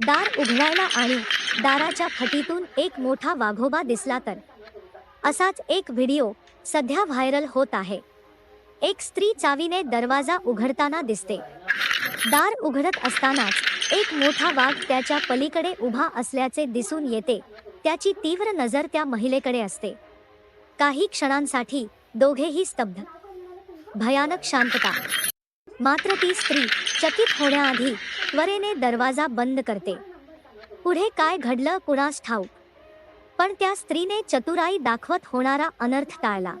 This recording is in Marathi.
दार उघडायला आणि दाराच्या फटीतून एक मोठा वाघोबा दिसला तर. असाच एक व्हिडिओ सध्या व्हायरल होत आहे. एक स्त्री चावीने दरवाजा उघडताना दिसते. दार उघडत असतानाच एक मोठा वाघ त्याच्या पलीकडे उभा असल्याचे दिसून येते. त्याची तीव्र नजर त्या महिलेकडे असते. काही क्षणांसाठी दोघेही स्तब्ध. भयानक शांतता. मात्र ती स्त्री चकित होण्याआधी त्वरेने दरवाजा बंद करते. पुढे काय घडलं कुणास ठाऊक. पण त्या स्त्रीने चतुराई दाखवत होणारा अनर्थ टाळला.